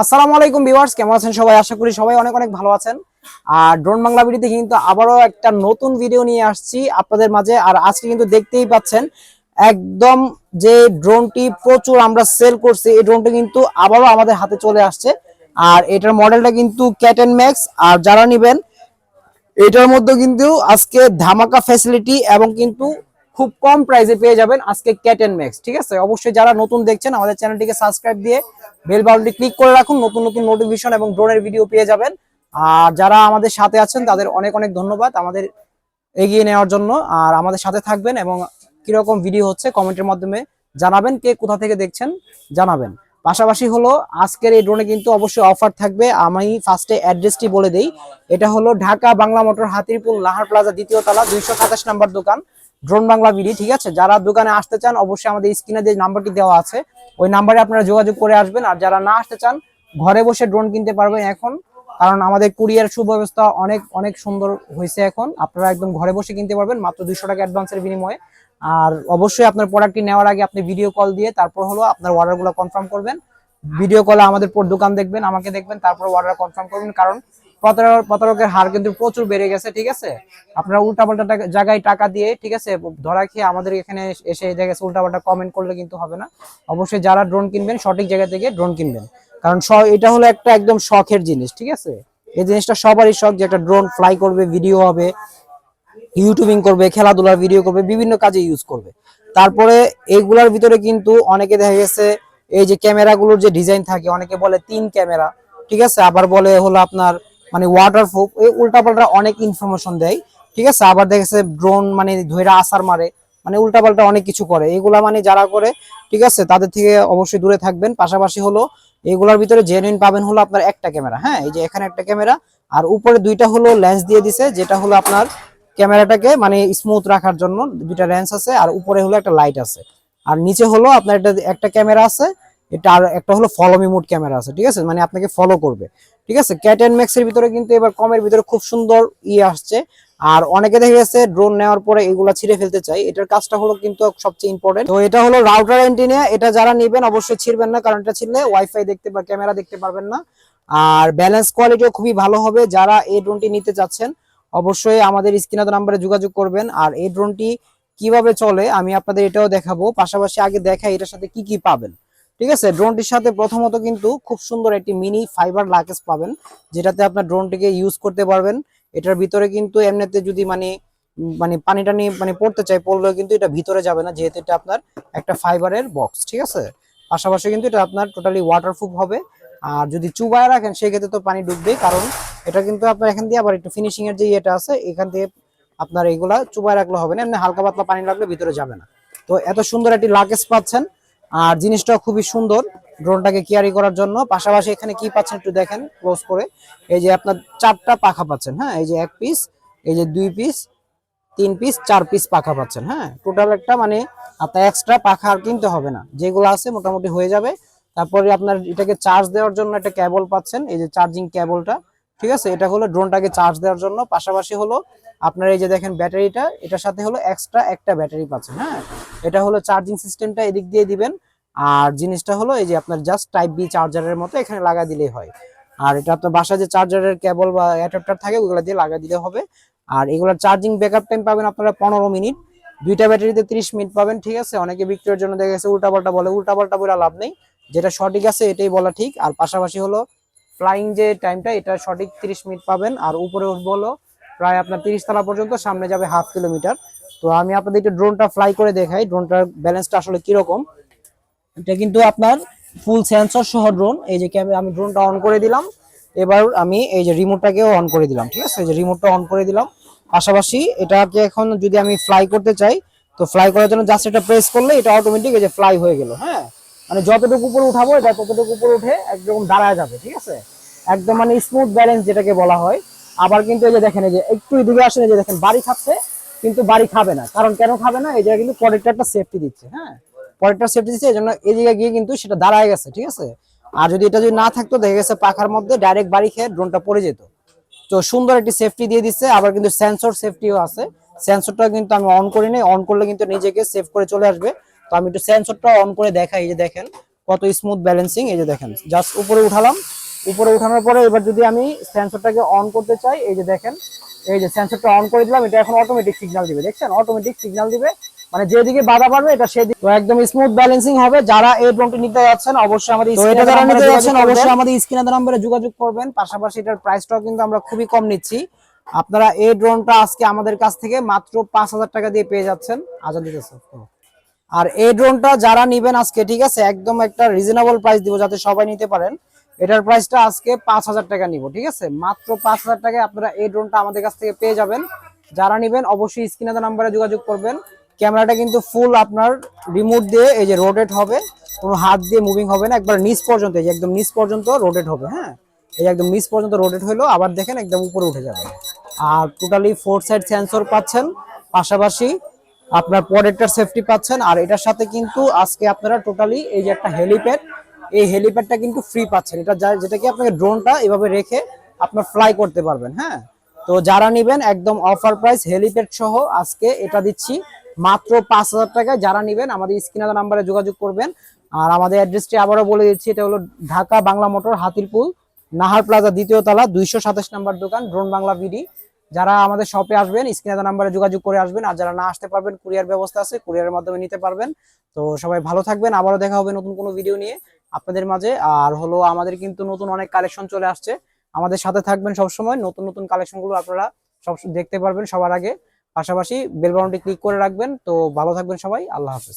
আসসালামু আলাইকুম ভিউয়ার্স, কেমন আছেন সবাই? আশা করি সবাই অনেক অনেক ভালো আছেন। আর ড্রোন বাংলা ভিডিওতে কিন্তু আবারও একটা নতুন ভিডিও নিয়ে আসছি আপনাদের মাঝে। আর আজকে কিন্তু দেখতেই পাচ্ছেন, একদম যে ড্রোনটি প্রচুর আমরা সেল করছি, এই ড্রোনটা কিন্তু আবারও আমাদের হাতে চলে আসছে। আর এটার মডেলটা কিন্তু ক্যাটেন ম্যাক্স আর যারা নেবেন, এটার মধ্যে কিন্তু আজকে ধামাকা ফ্যাসিলিটি এবং কিন্তু খুব কম প্রাইসে পেয়ে যাবেন আজকে ক্যাট ক্যাটেন ম্যাক্স ঠিক আছে? অবশ্যই যারা নতুন দেখছেন, আমাদের চ্যানেলটিকে সাবস্ক্রাইব দিয়ে বেল বাটনটি ক্লিক করে রাখুন, নতুন নতুন নোটিফিকেশন এবং ড্রোনের ভিডিও পেয়ে যাবেন। আর যারা আমাদের সাথে আছেন, তাদের অনেক অনেক ধন্যবাদ আমাদের এগিয়ে নেওয়ার জন্য। আর আমাদের সাথে থাকবেন এবং কীরকম ভিডিও হচ্ছে কমেন্টের মাধ্যমে জানাবেন, কে কোথা থেকে দেখছেন জানাবেন। পাশাপাশি হলো, আজকের এই ড্রোনে কিন্তু অবশ্যই অফার থাকবে। আমি ফার্স্টে অ্যাড্রেসটি বলে দিই। এটা হলো ঢাকা বাংলা মোটর হাতিরপুল লাহার প্লাজা দ্বিতীয় তলা, দুইশো সাতাশ নাম্বার দোকান। ড্রোন বাংলা বিডি ঠিক আছে? যারা দোকানে আসতে চান, অবশ্যই আমাদের স্ক্রিনে যে নাম্বারটি দেওয়া আছে, ওই নাম্বারে আপনারা যোগাযোগ করে আসবেন। আর যারা না আসতে চান, ঘরে বসে ড্রোন কিনতে পারবেন এখন। কারণ আমাদের কুরিয়ার সুব্যবস্থা অনেক অনেক সুন্দর হয়েছে এখন। আপনারা একদম ঘরে বসে কিনতে পারবেন, মাত্র দুইশো টাকা অ্যাডভান্সের বিনিময়ে। আর অবশ্যই আপনার প্রোডাক্টটি নেওয়ার আগে আপনি ভিডিও কল দিয়ে তারপর হলো আপনার অর্ডারগুলো কনফার্ম করবেন। ভিডিও কলে আমাদের দোকান দেখবেন, আমাকে দেখবেন, তারপর অর্ডার কনফার্ম করবেন। কারণ প্রতারকের হার কিন্তু প্রচুর বেড়ে গেছে, ঠিক আছে? আপনারা উল্টাপাল্টা জায়গায় টাকা দিয়ে, ঠিক আছে, ধরা খেয়ে আমাদের এখানে এসে দেখা উল্টাপাল্টা কমেন্ট করলে কিন্তু হবে না। অবশ্যই যারা ড্রোন কিনবেন, সঠিক জায়গা থেকে ড্রোন কিনবেন। কারণ এটা হলো একটা একদম শখের জিনিস, ঠিক আছে? এই জিনিসটা সবারই শখ যে একটা ড্রোন ফ্লাই করবে ভিডিও হবে ইউটিউবিং করবে খেলাধুলার ভিডিও করবে, বিভিন্ন কাজে ইউজ করবে। তারপরে এইগুলার ভিতরে কিন্তু অনেকে দেখা গেছে, এই যে ক্যামেরাগুলোর যে ডিজাইন থাকে, অনেকে বলে তিন ক্যামেরা ঠিক আছে? আবার বলে হলো আপনার মানে ওয়াটার প্রুফ এই উল্টাপাল্টা অনেক ইনফরমেশন দেয়, ঠিক আছে? আবার দেখেছে ড্রোন মানে ধৈরা আসার মারে মানে উল্টাপাল্টা অনেক কিছু করে। এগুলা মানে যারা করে, ঠিক আছে? তাদের থেকে অবশ্যই দূরে থাকবেন। পাশাপাশি হলো, এগুলার ভিতরে জেনুইন পাবেন হলো আপনার একটা ক্যামেরা হ্যাঁ? এই যে এখানে একটা ক্যামেরা। আর উপরে দুইটা হলো লেন্স দিয়ে দিছে, যেটা হলো আপনার ক্যামেরাটাকে মানে স্মুথ রাখার জন্য, দুইটা লেন্স আছে, আর উপরে হলো একটা লাইট আছে। আর নিচে হলো আপনার একটা একটা ক্যামেরা আছে এটা আর একটা হলো ফলো মি মোড ক্যামেরা আছে, ঠিক আছে? মানে আপনাকে ফলো করবে, ঠিক আছে? ক্যাট এন্ড ম্যাক্স এর ভিতরে কিন্তু এবার কমের ভিতরে খুব সুন্দর ই আসছে। আর অনেকে দেখে গেছে ড্রোন নেওয়ার পরে এগুলা ছিঁড়ে ফেলতে চাই এটার কাজটা হলো কিন্তু সবচেয়ে ইম্পর্টেন্ট তো এটা হলো রাউটার অ্যান্টিনা এটা যারা নেবেন অবশ্যই ছিড়বেন না, কারণ এটা ছিড়লে ওয়াইফাই দেখতে বা ক্যামেরা দেখতে পারবেন না। আর ব্যালেন্স কোয়ালিটিও খুবই ভালো হবে। যারা এই ড্রোনটি নিতে চাচ্ছেন, অবশ্যই আমাদের স্ক্রিনার নাম্বারে যোগাযোগ করবেন। আর এই ড্রোনটি কীভাবে চলে, আমি আপনাদের এটাও দেখাবো। পাশাপাশি আগে দেখাই এটার সাথে কি কি পাবেন। ঠিক আছে? ড্রোনটির সাথে প্রথমত কিন্তু খুব সুন্দর একটি মিনি ফাইবার লাকেজ পাবেন, যেটাতে আপনার ড্রোনটিকে ইউজ করতে পারবেন। এটার ভিতরে কিন্তু এমনিতে যদি মানে মানে পানি টানি মানে পড়তে চাই পড়লেও কিন্তু এটা ভিতরে যাবে না, যেহেতু এটা আপনার একটা ফাইবারের বক্স ঠিক আছে? পাশাপাশি কিন্তু এটা আপনার টোটালি ওয়াটারপ্রুফ হবে। আর যদি চুবায় রাখেন, সেক্ষেত্রে তো পানি ডুববেই কারণ এটা কিন্তু আপনার এখান দিয়ে আবার একটু ফিনিশিং এর যে ইয়েটা আছে, এখান দিয়ে আপনার এইগুলা চুবায় রাখলে হবে না, এমনি হালকা পাতলা পানি লাগলে ভিতরে যাবে না। তো এত সুন্দর একটি লাগেজ পাচ্ছেন। আর জিনিসটা খুবই সুন্দর ড্রোনটাকে ক্যারি করার জন্য। পাশাপাশি এখানে কি পাচ্ছেন একটু দেখেন ক্লোজ করে। এই যে আপনার চারটা পাখা পাচ্ছেন হ্যাঁ? এই যে এক পিস এই যে দুই পিস তিন পিস চার পিস পাখা পাচ্ছেন হ্যাঁ? টোটাল একটা মানে আপনার এক্সট্রা পাখা আর কিনতে হবে না। যেগুলো আছে মোটামুটি হয়ে যাবে। তারপরে আপনার এটাকে চার্জ দেওয়ার জন্য একটা কেবল পাচ্ছেন, এই যে চার্জিং কেবলটা ঠিক আছে? এটা হলো ড্রোনটাকে চার্জ দেওয়ার জন্য। পাশাপাশি হলো আপনার এই যে দেখেন ব্যাটারিটা, এটার সাথে হলো এক্সট্রা একটা ব্যাটারি পাচ্ছেন হ্যাঁ? এটা হলো চার্জিং সিস্টেমটা এদিক দিয়ে দিবেন। আর জিনিসটা হলো এই যে আপনার জাস্ট টাইপ বি চার্জারের মতো এখানে লাগা দিলেই হয়। আর এটা আপনার বাসায় যে চার্জারের কেবল বা অ্যাডাপ্টার থাকে, ওগুলো দিয়ে লাগা দিলে হবে। আর এগুলোর চার্জিং ব্যাকআপ টাইম পাবেন আপনারা পনেরো মিনিট। দুইটা ব্যাটারিতে ত্রিশ মিনিট পাবেন, ঠিক আছে? অনেকে বিক্রির জন্য দেখা গেছে উল্টাপাল্টা বলে উল্টাপাল্টা বলে লাভ নেই। যেটা সঠিক আছে, এটাই বলা ঠিক। আর পাশাপাশি হলো ফ্লাইং যে টাইমটা, এটা সঠিক তিরিশ মিনিট পাবেন। আর উপরে হলো প্রায় আপনার তিরিশ তলা পর্যন্ত, সামনে যাবে হাফ কিলোমিটার। তো আমি আপনাদের একটু ড্রোনটা ফ্লাই করে দেখাই, ড্রোনটার ব্যালেন্সটা আসলে কীরকম। এটা কিন্তু আপনার ফুল সেন্সর সহ ড্রোন এই যে আমি ড্রোনটা অন করে দিলাম। এবার আমি এই যে রিমোটটাকেও অন করে দিলাম, ঠিক আছে? এই যে রিমোটটা অন করে দিলাম। পাশাপাশি এটাকে এখন যদি আমি ফ্লাই করতে চাই, তো ফ্লাই করার জন্য জাস্ট এটা প্রেস করলে এটা অটোমেটিক এই যে ফ্লাই হয়ে গেল হ্যাঁ? মানে যতটুকু উপরে উঠাবো, এটা ততটুকু উপরে উঠে একদম দাঁড়ায় যাবে, ঠিক আছে? একদম মানে স্মুথ ব্যালেন্স যেটাকে বলা হয়। আবার কিন্তু এই যে দেখেন, এই যে একটু এদিকে আসেন, এই যে দেখেন, বাড়ি খাচ্ছে, কিন্তু বাড়ি খাবে না। কারণ কেন খাবে না? এই জায়গায় কিন্তু পরেরটা একটা সেফটি দিচ্ছে হ্যাঁ? পরেরটা সেফটি দিচ্ছে, এই জন্য এই জায়গায় গিয়ে কিন্তু সেটা দাঁড়ায় গেছে, ঠিক আছে? আর যদি এটা যদি না থাকতো, দেখা গেছে পাখার মধ্যে ডাইরেক্ট বাড়ি খেয়ে ড্রোনটা পড়ে যেত। তো সুন্দর একটি সেফটি দিয়ে দিচ্ছে, আবার কিন্তু সেন্সর সেফটিও আছে। সেন্সরটা কিন্তু আমি অন করি নাই অন করলে কিন্তু নিজেকে সেভ করে চলে আসবে। তো আমি একটু সেন্সরটা অন করে দেখাই এই যে দেখেন কত স্মুথ ব্যালেন্সিং এই যে দেখেন জাস্ট উপরে উঠালাম। উপরে উঠানোর পরে এবার যদি আমি সেন্সরটাকে অন করতে চাই এই যে দেখেন এই যে সেন্সরটা অন করে দিলাম এটা এখন অটোমেটিক সিগন্যাল দিবে দেখছেন? অটোমেটিক সিগন্যাল দিবে মানে যেদিকে বাধা পারবে এটা সেদিকে। তো একদম স্মুথ ব্যালেন্সিং হবে যারা এই ড্রোনটি নিতে যাচ্ছেন অবশ্যই আমাদের এটা যারা নিতে যাচ্ছেন অবশ্যই আমাদের স্ক্রিনে নাম্বারে যোগাযোগ করবেন পাশাপাশি এটার প্রাইসটাও কিন্তু আমরা খুবই কম নিচ্ছি। আপনারা এই ড্রোনটা আজকে আমাদের কাছ থেকে মাত্র পাঁচ হাজার টাকা দিয়ে পেয়ে যাচ্ছেন। আজান দিতেছে আর এই ড্রোনটা যারা নিবেন আজকে, ঠিক আছে, একদম একটা রিজনেবল প্রাইস দিব যাতে সবাই নিতে পারেন। এটার প্রাইসটা আজকে পাঁচ হাজার টাকা নিব, ঠিক আছে? মাত্র পাঁচ হাজার টাকায় আপনারা এই ড্রোনটা আমাদের কাছ থেকে পেয়ে যাবেন। যারা নিবেন, অবশ্যই স্ক্রিনে নাম্বারে যোগাযোগ করবেন। ক্যামেরাটা কিন্তু ফুল আপনার রিমোট দিয়ে এই যে রোটেট হবে। কোনো হাত দিয়ে মুভিং হবে না, একবার নিচ পর্যন্ত, এই যে একদম নিচ পর্যন্ত রোটেট হবে হ্যাঁ? এই একদম নিচ পর্যন্ত রোটেট হলো আবার দেখেন একদম উপরে উঠে যাবে। আর টোটালি ফোর সাইড সেন্সর পাচ্ছেন, পাশাপাশি আপনার পরেরটার সেফটি পাচ্ছেন, আর এটার সাথে কিন্তু আজকে আপনারা টোটালি এই যে একটা হেলিপ্যাড এই হেলিপ্যাডটা কিন্তু ফ্রি পাচ্ছেন। এটা যা- যেটা কি আপনাকে ড্রোনটা এভাবে রেখে আপনার ফ্লাই করতে পারবেন হ্যাঁ? তো যারা নিবেন, একদম অফার প্রাইস হেলিপ্যাড সহ আজকে এটা দিচ্ছি। মাত্র পাঁচ হাজার টাকায় যারা নিবেন, আমাদের স্ক্রিনার নাম্বারে যোগাযোগ করবেন। আর আমাদের অ্যাড্রেসটি আবারও বলে দিচ্ছি, এটা হলো ঢাকা বাংলা মোটর, হাতিরপুল, নাহার প্লাজা, দ্বিতীয় তলা, দুইশো সাতাশ নাম্বার দোকান ড্রোন বাংলা বিডি। যারা আমাদের শপে আসবেন, স্ক্রিনে নাম্বারে যোগাযোগ করে আসবেন আর যারা না আসতে পারবেন কুরিয়ার ব্যবস্থা আছে কুরিয়ারের মাধ্যমে নিতে পারবেন। তো সবাই ভালো থাকবেন, আবারও দেখা হবে নতুন কোনো ভিডিও নিয়ে আপনাদের মাঝে। আর হলো আমাদের কিন্তু নতুন অনেক কালেকশন চলে আসছে। আমাদের সাথে থাকবেন সবসময়। নতুন নতুন কালেকশনগুলো আপনারা সব দেখতে পারবেন সবার আগে। পাশাপাশি বেল বাটনটি ক্লিক করে রাখবেন। তো ভালো থাকবেন সবাই। আল্লাহ হাফেজ।